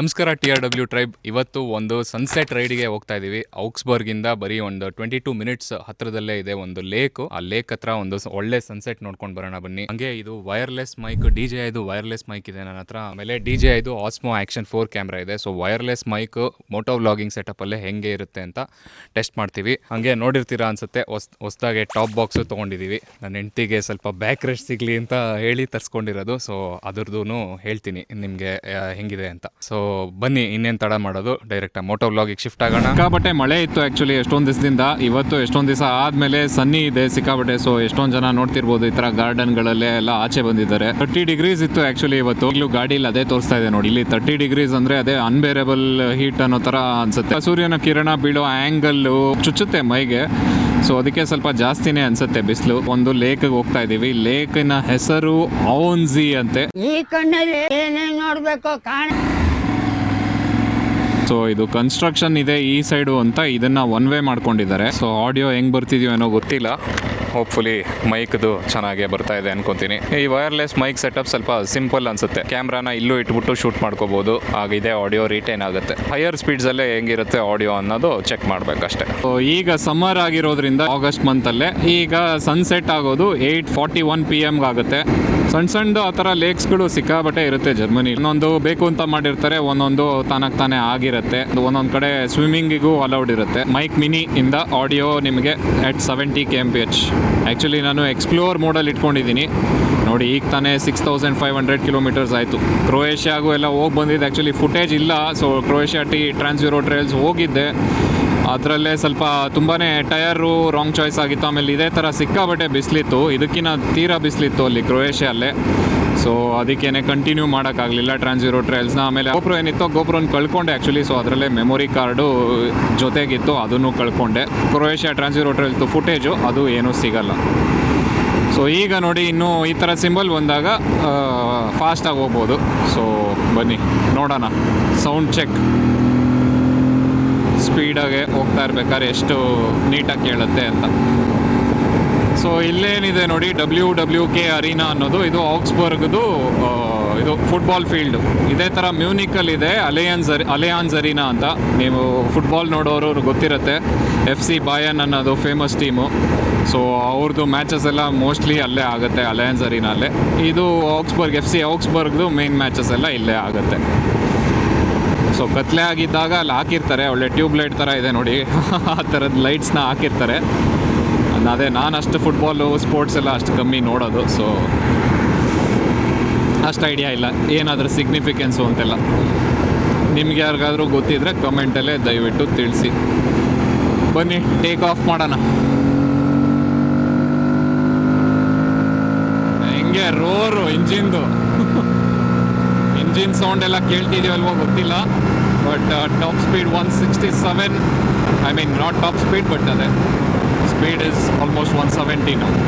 ನಮಸ್ಕಾರ T R W tribe ಇವತ್ತು ಒಂದು ಸನ್ಸೆಟ್ ರೈಡ್ಗೆ ಹೋಗ್ತಾ ಇದ್ದೀವಿ ಔಕ್ಸ್ಬರ್ಗಿಂದ ಬರೀ ಒಂದು ಟ್ವೆಂಟಿ ಟೂ ಮಿನಿಟ್ಸ್ ಹತ್ರದಲ್ಲೇ ಇದೆ ಒಂದು ಲೇಕ್ ಆ ಲೇಕ್ ಹತ್ರ ಒಂದು ಒಳ್ಳೆ ಸನ್ಸೆಟ್ ನೋಡ್ಕೊಂಡು ಬರೋಣ ಬನ್ನಿ. ಹಂಗೆ ಇದು ವೈರ್ಲೆಸ್ ಮೈಕ್ ಡಿ ಜೆ ಇದು ವೈರ್ಲೆಸ್ ಮೈಕ್ ಇದೆ ನನ್ನ ಹತ್ರ. ಆಮೇಲೆ ಡಿ ಜೆ ಇದು ಆಸ್ಮೋ ಆಕ್ಷನ್ ಫೋರ್ ಕ್ಯಾಮ್ರಾ ಇದೆ. So wireless mic moto vlogging setup ಅಲ್ಲೇ ಹೆಂಗೆ ಇರುತ್ತೆ ಅಂತ ಟೆಸ್ಟ್ ಮಾಡ್ತೀವಿ. ಹಂಗೆ ನೋಡಿರ್ತೀರಾ ಅನ್ಸುತ್ತೆ. ಹೊಸ್ ಹೊಸ್ದಾಗೆ ಟಾಪ್ ಬಾಕ್ಸು ತೊಗೊಂಡಿದ್ದೀವಿ ನನ್ನ ಹೆಂಡ್ತಿಗೆ ಸ್ವಲ್ಪ ಬ್ಯಾಕ್ ರೆಸ್ಟ್ ಸಿಗ್ಲಿ ಅಂತ ಹೇಳಿ ತರಿಸ್ಕೊಂಡಿರೋದು. ಸೊ ಅದ್ರದ್ದು ಹೇಳ್ತೀನಿ ನಿಮಗೆ ಹೆಂಗಿದೆ ಅಂತ. ಸೊ ಬನ್ನಿ ಇನ್ನೇನು ತಡ ಮಾಡೋದು. ಡೈರೆಕ್ಟ್ ಮೋಟೋ ವ್ಲಾಗಿಗೆ ಶಿಫ್ಟ್ ಆಗೋಣ. ಸಿಕ್ಕಾಪಟ್ಟೆ ಮಳೆ ಇತ್ತು ಆ್ಯಕ್ಚುಲಿ ಎಷ್ಟೊಂದು ದಿವಸದಿಂದ ಇವತ್ತು ಎಷ್ಟೊಂದು ದಿವಸ ಆದಮೇಲೆ ಸನ್ನಿ ಇದೆ ಸಿಕ್ಕಾಪಟ್ಟೆ. ಸೊ ಎಷ್ಟೊಂದು ಜನ ನೋಡ್ತಿರ್ಬೋದು ಈ ಥರ ಗಾರ್ಡನ್ಗಳಲ್ಲೇ ಎಲ್ಲ ಆಚೆ ಬಂದಿದ್ದಾರೆ. ತರ್ಟಿ ಡಿಗ್ರೀಸ್ ಇತ್ತು ಆ್ಯಕ್ಚುಲಿ ಇವತ್ತು. ಈಗಲೂ ಗಾಡಿಲಿ ಅದೇ ತೋರಿಸ್ತಾ ಇದೆ ನೋಡಿ. ಇಲ್ಲಿ ತರ್ಟಿ ಡಿಗ್ರೀಸ್ ಅಂದರೆ ಅದೇ ಅನ್ಬೇರೇಬಲ್ ಹೀಟ್ ಅನ್ನೋ ಥರ ಅನ್ಸುತ್ತೆ. ಸೂರ್ಯನ ಕಿರಣ ಬೀಳೋ ಆ್ಯಂಗಲ್ಲು ಚುಚ್ಚುತ್ತೆ ಮೈಗೆ. ಸೊ ಅದಕ್ಕೆ ಸ್ವಲ್ಪ ಜಾಸ್ತಿನೇ ಅನ್ಸುತ್ತೆ ಬಿಸಿಲು. ಒಂದು ಲೇಕ್ಗೆ ಹೋಗ್ತಾ ಇದ್ದೀವಿ ನ ಹೆಸರು ಔನ್ಜಿ ಅಂತೆ. ಈ ಕಣ್ಣಲ್ಲಿ ಏನೇನ್ ನೋಡ್ಬೇಕು ಕಾಣ ಸೊ ಇದು ಕನ್ಸ್ಟ್ರಕ್ಷನ್ ಇದೆ ಈ ಸೈಡು ಅಂತ ಇದನ್ನ ಒನ್ ವೇ ಮಾಡ್ಕೊಂಡಿದ್ದಾರೆ. ಸೊ ಆಡಿಯೋ ಹೆಂಗ್ ಬರ್ತಿದ್ಯೋ ಏನೋ ಗೊತ್ತಿಲ್ಲ. ಹೋಪ್ಫುಲಿ ಮೈಕ್ದು ಚೆನ್ನಾಗೇ ಬರ್ತಾ ಇದೆ ಅನ್ಕೊತೀನಿ. ಈ ವೈರ್ಲೆಸ್ ಮೈಕ್ ಸೆಟಪ್ ಸ್ವಲ್ಪ ಸಿಂಪಲ್ ಅನ್ಸುತ್ತೆ. ಕ್ಯಾಮ್ರಾನ ಇಲ್ಲೂ ಇಟ್ಬಿಟ್ಟು ಶೂಟ್ ಮಾಡ್ಕೋಬಹುದು ಆಗ ಇದೇ ಆಡಿಯೋ ರಿಟೈನ್ ಆಗುತ್ತೆ. ಹೈಯರ್ ಸ್ಪೀಡ್ಸ್ ಅಲ್ಲೇ ಹೆಂಗಿರುತ್ತೆ ಆಡಿಯೋ ಅನ್ನೋದು ಚೆಕ್ ಮಾಡ್ಬೇಕಷ್ಟೇ. ಸೊ ಈಗ ಸಮ್ಮರ್ ಆಗಿರೋದ್ರಿಂದ ಆಗಸ್ಟ್ ಮಂತ್ ಅಲ್ಲೇ ಈಗ ಸನ್ಸೆಟ್ ಆಗೋದು ಏಟ್ ಫಾರ್ಟಿ ಒನ್ ಪಿ ಎಮ್ಗೆ ಆಗುತ್ತೆ ಸಣ್ಣ ಸಣ್ಣ ಆ ಥರ ಲೇಕ್ಸ್ಗಳು ಸಿಕ್ಕಾಬಟ್ಟೆ ಇರುತ್ತೆ ಜರ್ಮನಿ. ಒಂದೊಂದು ಬೇಕು ಅಂತ ಮಾಡಿರ್ತಾರೆ, ಒಂದೊಂದು ತಾನಾಗ್ ತಾನೇ ಆಗಿರುತ್ತೆ. ಒಂದೊಂದು ಕಡೆ ಸ್ವಿಮ್ಮಿಂಗಿಗೂ ಅಲೌಡ್ ಇರುತ್ತೆ. ಮೈಕ್ ಮಿನಿ ಇಂದ ಆಡಿಯೋ ನಿಮಗೆ at seventy K M P H actually ನಾನು ಎಕ್ಸ್ಪ್ಲೋರ್ ಮೋಡಲ್ಲಿ ಇಟ್ಕೊಂಡಿದ್ದೀನಿ. ನೋಡಿ, ಈಗ ತಾನೇ six thousand five hundred kilometres ಆಯಿತು. ಕ್ರೊಯೇಷಿಯಾಗೂ ಎಲ್ಲ ಹೋಗಿ ಬಂದಿದ್ದು ಆ್ಯಕ್ಚುಲಿ ಫುಟೇಜ್ ಇಲ್ಲ. So Croatia T trans euro trails ಹೋಗಿದ್ದೆ. ಅದರಲ್ಲೇ ಸ್ವಲ್ಪ ತುಂಬಾ ಟಯರು ರಾಂಗ್ ಚಾಯ್ಸ್ ಆಗಿತ್ತು. ಆಮೇಲೆ ಇದೇ ಥರ ಸಿಕ್ಕಾಬಟ್ಟೆ ಬಿಸಿಲಿತ್ತು. ಇದಕ್ಕಿಂತ ತೀರಾ ಬಿಸಿಲಿತ್ತು ಅಲ್ಲಿ ಕ್ರೊಯೇಷಿಯಲ್ಲೇ. ಸೊ ಅದಕ್ಕೇನೆ ಕಂಟಿನ್ಯೂ ಮಾಡೋಕ್ಕಾಗಲಿಲ್ಲ ಟ್ರಾನ್ಸಿರೋ ಟ್ರೈಲ್ಸ್ನ ಆಮೇಲೆ ಗೋಪ್ರೋ ಏನಿತ್ತು ಗೋಪ್ರೋನ ಕಳ್ಕೊಂಡೆ ಆ್ಯಕ್ಚುಲಿ ಸೊ ಅದರಲ್ಲೇ ಮೆಮೊರಿ ಕಾರ್ಡು ಜೊತೆಗಿತ್ತು, ಅದನ್ನು ಕಳ್ಕೊಂಡೆ. ಕ್ರೊಯೇಷಿಯಾ ಟ್ರಾನ್ಸಿರೋ ಟ್ರೈಲ್ಸ್ದು ಫುಟೇಜು ಅದು ಏನೂ ಸಿಗಲ್ಲ. ಸೊ ಈಗ ನೋಡಿ ಇನ್ನೂ ಈ ಥರ ಸಿಂಬಲ್ ಬಂದಾಗ ಫಾಸ್ಟಾಗಿ ಹೋಗ್ಬೋದು. ಸೊ ಬನ್ನಿ, ನೋಡೋಣ. ಸೌಂಡ್ ಚೆಕ್ ಸ್ಪೀಡಾಗೆ ಹೋಗ್ತಾ ಇರ್ಬೇಕಾದ್ರೆ ಎಷ್ಟು ನೀಟಾಗಿ ಕೇಳುತ್ತೆ ಅಂತ. ಸೊ ಇಲ್ಲೇನಿದೆ ನೋಡಿ ಡಬ್ಲ್ಯೂ ಡಬ್ಲ್ಯೂ ಕೆ ಅರೀನಾ ಅನ್ನೋದು, ಇದು ಆಕ್ಸ್ಬರ್ಗ್ದು ಇದು ಫುಟ್ಬಾಲ್ ಫೀಲ್ಡ್ ಇದೇ ಥರ ಮ್ಯೂನಿಕಲ್ಲಿದೆ ಅಲೆಯನ್ಸ್ ಅಲೆಯಾನ್ಸ್ ಅರೀನಾ ಅಂತ. ನೀವು ಫುಟ್ಬಾಲ್ ನೋಡೋರು ಗೊತ್ತಿರುತ್ತೆ ಎಫ್ ಸಿ ಬಾಯನ್ ಅನ್ನೋದು ಫೇಮಸ್ ಟೀಮು ಸೊ ಅವ್ರದ್ದು ಮ್ಯಾಚಸ್ ಎಲ್ಲ ಮೋಸ್ಟ್ಲಿ ಅಲ್ಲೇ ಆಗುತ್ತೆ ಅಲಯನ್ಸ್ ಅರೀನಲ್ಲೇ ಇದು ಆಕ್ಸ್ಬರ್ಗ್ ಎಫ್ ಸಿ ಆಕ್ಸ್ಬರ್ಗ್ದು ಮೇನ್ ಮ್ಯಾಚಸ್ ಎಲ್ಲ ಇಲ್ಲೇ ಆಗುತ್ತೆ. ಸೊ ಕತ್ಲೆ ಆಗಿದ್ದಾಗ ಅಲ್ಲಿ ಹಾಕಿರ್ತಾರೆ. ಒಳ್ಳೆ ಟ್ಯೂಬ್ ಲೈಟ್ ಥರ ಇದೆ ನೋಡಿ. ಆ ಥರದ ಲೈಟ್ಸ್ನ ಹಾಕಿರ್ತಾರೆ. ಅದೇ ನಾನು ಅಷ್ಟು ಫುಟ್ಬಾಲು ಸ್ಪೋರ್ಟ್ಸ್ ಎಲ್ಲ ಅಷ್ಟು ಕಮ್ಮಿ ನೋಡೋದು. ಸೊ ಅಷ್ಟು ಐಡಿಯಾ ಇಲ್ಲ. ಏನಾದರೂ ಸಿಗ್ನಿಫಿಕೆನ್ಸು ಅಂತೆಲ್ಲ ನಿಮ್ಗೆ ಯಾರಿಗಾದರೂ ಗೊತ್ತಿದ್ರೆ ಕಮೆಂಟಲ್ಲೇ ದಯವಿಟ್ಟು ತಿಳಿಸಿ. ಬನ್ನಿ ಟೇಕ್ ಆಫ್ ಮಾಡೋಣ. ಹೆಂಗೆ? ರೋರು ಇಂಜಿನ್ದು ಇಂಜಿನ್ ಸೌಂಡ್ ಎಲ್ಲ ಕೇಳ್ತಿದ್ದೀವಲ್ವೋ ಗೊತ್ತಿಲ್ಲ but top speed one sixty seven I mean not top speed but ಅದೇ speed is almost one seventy ನಾವು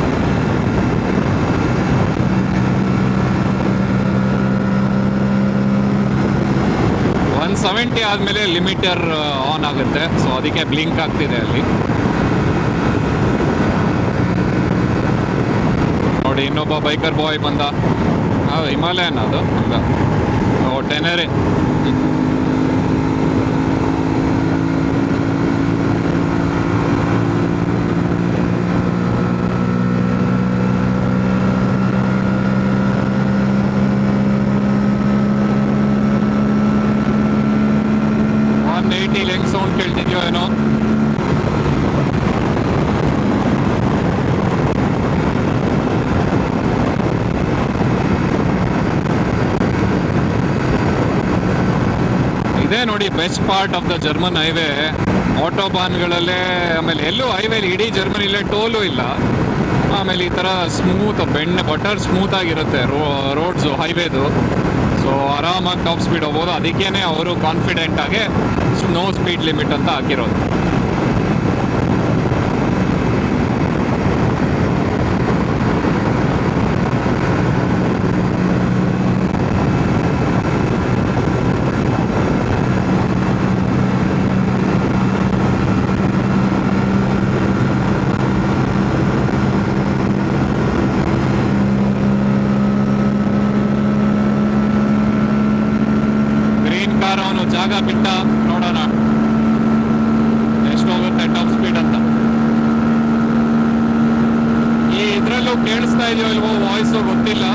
ಒನ್ ಸೆವೆಂಟಿ ಆದಮೇಲೆ ಲಿಮಿಟರ್ ಆನ್ ಆಗುತ್ತೆ ಸೊ ಅದಕ್ಕೆ ಬ್ಲಿಂಕ್ ಆಗ್ತಿದೆ ಅಲ್ಲಿ. ನೋಡಿ, ಇನ್ನೊಬ್ಬ ಬೈಕರ್ ಬಾಯ್ ಬಂದ. ಹಿಮಾಲಯನ್ ಅದು? ಅಲ್ಲ ಓ ಟೆನರೆ ಒನ್ ಏಯ್ಟಿಲಿ ಹೆಂಗ್ ಸೌಂಡ್ ಕೇಳ್ತಿದ್ಯೋ ಏನೋ ಇದೇ ನೋಡಿ best part of the German highway ಆಟೋಬಾನ್ಗಳಲ್ಲೇ ಆಮೇಲೆ ಎಲ್ಲೂ ಹೈವೇಲಿ ಇಡೀ ಜರ್ಮನಿಲೇ ಟೋಲು ಇಲ್ಲ. ಆಮೇಲೆ ಈ ಥರ ಸ್ಮೂತ್ ಬೆಣ್ಣೆ ಬಟರ್ ಸ್ಮೂತ್ ಆಗಿರುತ್ತೆ ರೋ ರೋಡ್ಸು ಹೈವೇದು ಸೊ ಆರಾಮಾಗಿ ಟಾಪ್ ಸ್ಪೀಡ್ ಹೋಗ್ಬೋದು. ಅದಕ್ಕೇ ಅವರು ಕಾನ್ಫಿಡೆಂಟ್ ಆಗಿ ನೋ ಸ್ಪೀಡ್ ಲಿಮಿಟ್ ಅಂತ ಹಾಕಿರೋದು. ಜಾಗ ಬಿಟ್ಟ ನೋಡೋಣ. ಎಷ್ಟು ಹೋಗುತ್ತೆ ಟಾಪ್ ಸ್ಪೀಡ್ ಅಂತ. ಈ ಇದ್ರಲ್ಲೂ ಕೇಳಿಸ್ತಾ ಇದೆಯೋ ಇಲ್ವೋ ವಾಯ್ಸು ಗೊತ್ತಿಲ್ಲ.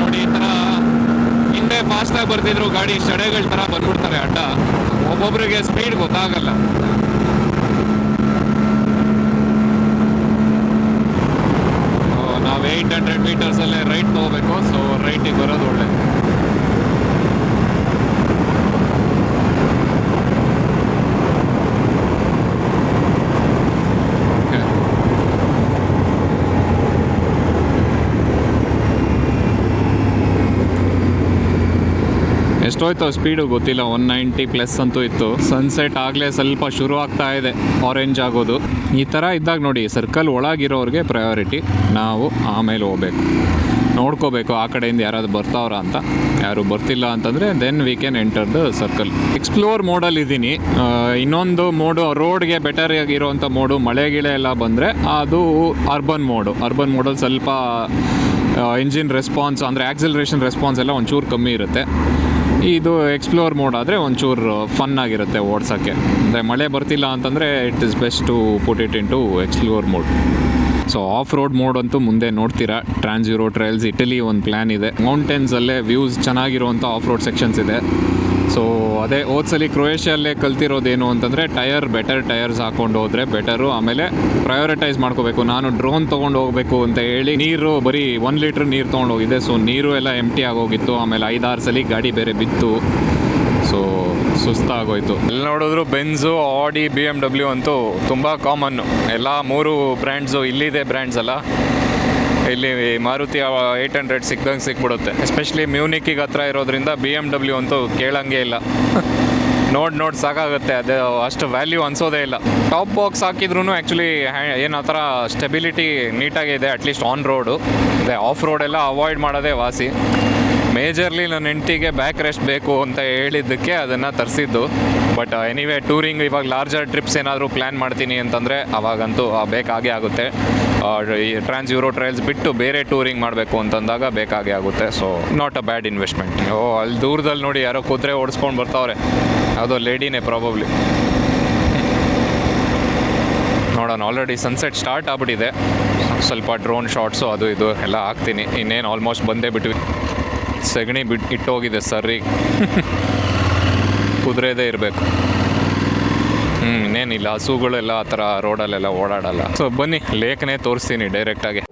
ನೋಡಿ, ಈ ತರ ಹಿಂದೆ ಫಾಸ್ಟ್ ಆಗಿ ಬರ್ತಿದ್ರು ಗಾಡಿ, ಶಡೆಗಳ ತರ ಬಂದ್ಬಿಡ್ತಾರೆ ಅಡ್ಡ. ಒಬ್ಬೊಬ್ರಿಗೆ ಸ್ಪೀಡ್ ಗೊತ್ತಾಗಲ್ಲ. ನಾವು ಏಯ್ಟ್ ಹಂಡ್ರೆಡ್ ಮೀಟರ್ಸ್ ಅಲ್ಲೇ ರೈಟ್ ತಗೋಬೇಕು ಸೊ ರೈಟಿಗೆ ಬರೋದು ಒಳ್ಳೆ ಎಷ್ಟೋಯ್ತು ಸ್ಪೀಡು ಗೊತ್ತಿಲ್ಲ ಒನ್ ನೈಂಟಿ ಪ್ಲಸ್ ಅಂತೂ ಇತ್ತು. ಸನ್ಸೆಟ್ ಆಗಲೇ ಸ್ವಲ್ಪ ಶುರು ಆಗ್ತಾ ಇದೆ ಆರೆಂಜ್ ಆಗೋದು. ಈ ಥರ ಇದ್ದಾಗ ನೋಡಿ ಸರ್ಕಲ್ ಒಳಗಿರೋರಿಗೆ ಪ್ರಯಾರಿಟಿ ನಾವು ಆಮೇಲೆ ಹೋಗ್ಬೇಕು. ನೋಡ್ಕೋಬೇಕು, ಆ ಕಡೆಯಿಂದ ಯಾರಾದ್ರು ಬರ್ತಾವ್ರ ಅಂತ. ಯಾರು ಬರ್ತಿಲ್ಲ ಅಂತಂದರೆ then we can enter the circle explore ಮೋಡಲ್ಲಿ ಇದ್ದೀನಿ ಇನ್ನೊಂದು ಮೋಡು ರೋಡ್ಗೆ ಬೆಟರ್ ಆಗಿರೋವಂಥ ಮೋಡು ಮಳೆ ಗಿಳೆ ಎಲ್ಲ ಬಂದರೆ, ಅದು ಅರ್ಬನ್ ಮೋಡು ಅರ್ಬನ್ ಮೋಡಲ್ಲಿ ಸ್ವಲ್ಪ ಇಂಜಿನ್ ರೆಸ್ಪಾನ್ಸ್ ಅಂದರೆ ಆಕ್ಸಿಲರೇಷನ್ ರೆಸ್ಪಾನ್ಸ್ ಎಲ್ಲ ಒಂಚೂರು ಕಮ್ಮಿ ಇರುತ್ತೆ. ಇದು ಎಕ್ಸ್ಪ್ಲೋರ್ ಮೋಡ್ ಆದರೆ ಒಂಚೂರು ಫನ್ ಆಗಿರುತ್ತೆ ಓಡ್ಸೋಕ್ಕೆ. ಅಂದರೆ ಮಳೆ ಬರ್ತಿಲ್ಲ ಅಂತಂದರೆ it is best to put it in to explore mode so off road mode ಅಂತೂ ಮುಂದೆ ನೋಡ್ತೀರಾ. ಟ್ರಾನ್ಸ್ ಯೂರೋ ಟ್ರಯಲ್ಸ್ ಇಟಲಿ ಒಂದು ಪ್ಲ್ಯಾನ್ ಇದೆ. ಮೌಂಟೇನ್ಸಲ್ಲೇ ವ್ಯೂಸ್ ಚೆನ್ನಾಗಿರುವಂಥ ಆಫ್ ರೋಡ್ ಸೆಕ್ಷನ್ಸ್ ಇದೆ. ಸೊ ಅದೇ ಓದ್ಸಲಿ ಕ್ರೊಯೇಷಿಯಲ್ಲೇ ಕಲ್ತಿರೋದೇನು ಅಂತಂದರೆ ಟೈರ್ ಬೆಟರ್ ಟೈರ್ಸ್ ಹಾಕೊಂಡು ಹೋದರೆ ಬೆಟರು ಆಮೇಲೆ ಪ್ರಯೋರಿಟೈಸ್ ಮಾಡ್ಕೋಬೇಕು. ನಾನು ಡ್ರೋನ್ ತೊಗೊಂಡು ಹೋಗಬೇಕು ಅಂತ ಹೇಳಿ ನೀರು, ಬರೀ ಒನ್ ಲೀಟ್ರ್ ನೀರು ತೊಗೊಂಡು ಹೋಗಿದ್ದೆ ಸೊ ನೀರು ಎಲ್ಲ ಎಂಟಿ ಆಗೋಗಿತ್ತು. ಆಮೇಲೆ ಐದಾರು ಸಲ ಗಾಡಿ ಬೇರೆ ಬಿತ್ತು. ಸೊ ಸುಸ್ತಾಗೋಯ್ತು. ಎಲ್ಲಿ ನೋಡಿದ್ರು ಬೆನ್ಸು ಆಡಿ ಬಿ ಎಂ ಡಬ್ಲ್ಯೂ ಅಂತೂ ತುಂಬ ಕಾಮನ್ನು ಎಲ್ಲ ಮೂರು ಬ್ರ್ಯಾಂಡ್ಸು ಇಲ್ಲಿದೆ ಬ್ರ್ಯಾಂಡ್ಸ್ ಅಲ್ಲ ಇಲ್ಲಿ ಮಾರುತಿ ಏಯ್ಟ್ ಹಂಡ್ರೆಡ್ ಸಿಕ್ದಂಗೆ ಸಿಕ್ಬಿಡುತ್ತೆ. ಎಸ್ಪೆಷಲಿ ಮ್ಯೂನಿಕ್ಕಿಗೆ ಹತ್ರ ಇರೋದ್ರಿಂದ ಬಿ ಎಂ ಡಬ್ಲ್ಯೂ ಅಂತೂ ಕೇಳಂಗೆ ಇಲ್ಲ. ನೋಡಿ ನೋಡಿ ಸಾಕಾಗುತ್ತೆ. ಅದು ಅಷ್ಟು ವ್ಯಾಲ್ಯೂ ಅನ್ಸೋದೇ ಇಲ್ಲ. ಟಾಪ್ ಬಾಕ್ಸ್ ಹಾಕಿದ್ರು ಆ್ಯಕ್ಚುಲಿ ಏನು ಆ ಥರ ಸ್ಟೆಬಿಲಿಟಿ ನೀಟಾಗಿದೆ ಅಟ್ಲೀಸ್ಟ್ ಆನ್ ರೋಡು ಅದೇ ಆಫ್ ರೋಡ್ ಎಲ್ಲ ಅವಾಯ್ಡ್ ಮಾಡೋದೇ ವಾಸಿ. ಮೇಜರ್ಲಿ ನನ್ನ ಹೆಂಡತಿಗೆ ಬ್ಯಾಕ್ ರೆಸ್ಟ್ ಬೇಕು ಅಂತ ಹೇಳಿದ್ದಕ್ಕೆ ಅದನ್ನು ತರಿಸಿದ್ದು. ಬಟ್ ಎನಿವೇ ಟೂರಿಂಗ್ ಇವಾಗ ಲಾರ್ಜರ್ ಟ್ರಿಪ್ಸ್ ಏನಾದರೂ ಪ್ಲ್ಯಾನ್ ಮಾಡ್ತೀನಿ ಅಂತಂದರೆ ಅವಾಗಂತೂ ಬೇಕಾಗೇ ಆಗುತ್ತೆ. ಈ ಟ್ರಾನ್ಸ್ ಯೂರೋ ಟ್ರಯಲ್ಸ್ ಬಿಟ್ಟು ಬೇರೆ ಟೂರಿಂಗ್ ಮಾಡಬೇಕು ಅಂತಂದಾಗ ಬೇಕಾಗಿ ಆಗುತ್ತೆ. So not a bad investment ಓ, ಅಲ್ಲಿ ದೂರದಲ್ಲಿ ನೋಡಿ ಯಾರೋ ಕುದುರೆ ಓಡಿಸ್ಕೊಂಡು ಬರ್ತಾವ್ರೆ. ಯಾವುದೋ ಲೇಡಿನೇ ಪ್ರಾಬಬ್ಲಿ ನೋಡೋಣ ಆಲ್ರೆಡಿ ಸನ್ಸೆಟ್ ಸ್ಟಾರ್ಟ್ ಆಗ್ಬಿಟ್ಟಿದೆ. ಸ್ವಲ್ಪ ಡ್ರೋನ್ ಶಾಟ್ಸು ಅದು ಇದು ಎಲ್ಲ ಹಾಕ್ತೀನಿ. ಇನ್ನೇನು ಆಲ್ಮೋಸ್ಟ್ ಬಂದೇ ಬಿಟ್ವಿ. ಸಗಣಿ ಬಿಟ್ಟು ಇಟ್ಟೋಗಿದೆ ಸರ್ರಿ. ಕುದುರೆದೇ ಇರಬೇಕು. ಹ್ಞೂ ಇನ್ನೇನಿಲ್ಲ. ಹಸುಗಳೆಲ್ಲ ಆ ಥರ ರೋಡಲ್ಲೆಲ್ಲ ಓಡಾಡಲ್ಲ. ಸೊ ಬನ್ನಿ, ಲೇಖನೇ ತೋರಿಸ್ತೀನಿ ಡೈರೆಕ್ಟಾಗಿ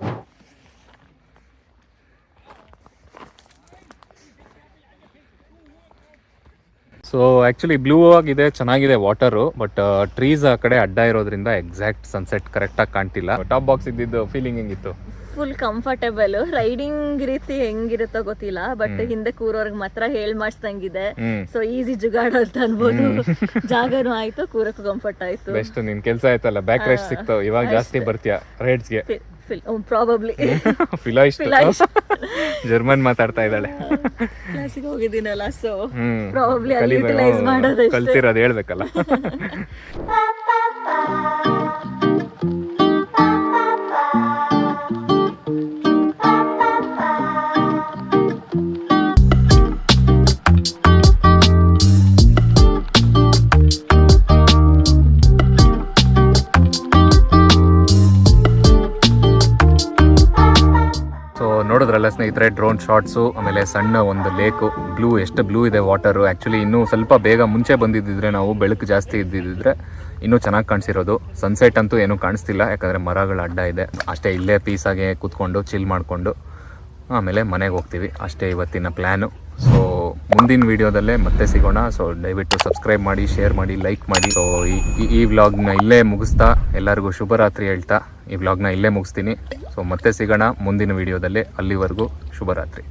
ಸೊ ಆ್ಯಕ್ಚುಲಿ ಬ್ಲೂ ಆಗಿದೆ, ಚೆನ್ನಾಗಿದೆ ವಾಟರು ಬಟ್ ಟ್ರೀಸ್ ಆ ಕಡೆ ಅಡ್ಡ ಇರೋದ್ರಿಂದ ಎಕ್ಸಾಕ್ಟ್ ಸನ್ಸೆಟ್ ಕರೆಕ್ಟಾಗಿ ಕಾಣ್ತಿಲ್ಲ. ಟಾಪ್ ಬಾಕ್ಸ್ ಇದ್ದಿದ್ದು ಫೀಲಿಂಗ್ ಹೆಂಗಿತ್ತು? ಫುಲ್ ಕಂಫರ್ಟೇಬಲ್ ರೈಡಿಂಗ್ ರೀತಿ ಹೆಂಗಿರುತ್ತೋ ಗೊತ್ತಿಲ್ಲ ಬಟ್ ಹಿಂದೆ ಕೂರೋರ್ಗ್ ಮಾತ್ರ ಹೇಳ್ ಮಾಡಿಸ್ದಂಗಿದೆ. ಸೊ ಈಸಿ ಜುಗಾಡ್ ಅಂತ ಅನ್ಬೋದು. ಜಾಗನೂ ಆಯ್ತು ಕೂರಕ್ಕೂ ಕಂಫರ್ಟ್ ಆಯ್ತು. ಬೆಸ್ಟ್ ನಿನ್ ಕೆಲಸ ಆಯ್ತಲ್ಲ ಬ್ಯಾಕ್ ರೆಸ್ಟ್ ಸಿಕ್ತು. ಇವಾಗ ಜಾಸ್ತಿ ಬರ್ತೀಯ ರೈಡ್ಸ್ಗೆ ಪ್ರಾಬಬ್ಲಿ ಫಿಲೋ ಇಷ್ಟು. Philo-ish. ಜರ್ಮನ್ ಮಾತಾಡ್ತಾ ಇದ್ದಾಳೆ. ಕ್ಲಾಸಿಗೆ ಹೋಗಿದ್ದೀನಲ್ಲ ಸೊ ಪ್ರಾಬಬ್ಲಿ ಅಲ್ಲಿ. ಯುಟಿಲೈಸ್ ಮಾಡೋದಷ್ಟೇ. ಕಲ್ತಿರೋದು ಹೇಳ್ಬೇಕಲ್ಲ. ಸ್ನೇಹಿತರೆ ಡ್ರೋನ್ ಶಾಟ್ಸು, ಆಮೇಲೆ ಸಣ್ಣ ಒಂದು ಲೇಕು, ಬ್ಲೂ, ಎಷ್ಟು ಬ್ಲೂ ಇದೆ ವಾಟರು. ಆ್ಯಕ್ಚುಲಿ ಇನ್ನೂ ಸ್ವಲ್ಪ ಬೇಗ ಮುಂಚೆ ಬಂದಿದ್ದಿದ್ರೆ ನಾವು ಬೆಳಕು ಜಾಸ್ತಿ ಇದ್ದಿದ್ದರೆ ಇನ್ನೂ ಚೆನ್ನಾಗಿ ಕಾಣಿಸಿರೋದು. ಸನ್ಸೆಟ್ ಅಂತೂ ಏನೂ ಕಾಣಿಸ್ತಿಲ್ಲ, ಯಾಕಂದರೆ ಮರಗಳ ಅಡ್ಡ ಇದೆ. ಅಷ್ಟೇ ಇಲ್ಲೇ ಪೀಸಾಗೆ ಕೂತ್ಕೊಂಡು ಚಿಲ್ ಮಾಡಿಕೊಂಡು, ಆಮೇಲೆ ಮನೆಗೆ ಹೋಗ್ತೀವಿ. ಅಷ್ಟೇ ಇವತ್ತಿನ ಪ್ಲ್ಯಾನು ಸೊ ಮುಂದಿನ ವಿಡಿಯೋದಲ್ಲೇ ಮತ್ತೆ ಸಿಗೋಣ. ಸೊ ದಯವಿಟ್ಟು ಸಬ್ಸ್ಕ್ರೈಬ್ ಮಾಡಿ ಶೇರ್ ಮಾಡಿ ಲೈಕ್ ಮಾಡಿ. ಸೊ ಈ ಈ ವ್ಲಾಗ್ನ ಇಲ್ಲೇ ಮುಗಿಸ್ತಾ, ಎಲ್ಲರಿಗೂ ಶುಭರಾತ್ರಿ ಹೇಳ್ತಾ. ಈ ವ್ಲಾಗ್ನ ಇಲ್ಲೇ ಮುಗಿಸ್ತೀನಿ. ಸೊ ಮತ್ತೆ ಸಿಗೋಣ ಮುಂದಿನ ವಿಡಿಯೋದಲ್ಲಿ ಅಲ್ಲಿವರೆಗೂ ಶುಭರಾತ್ರಿ.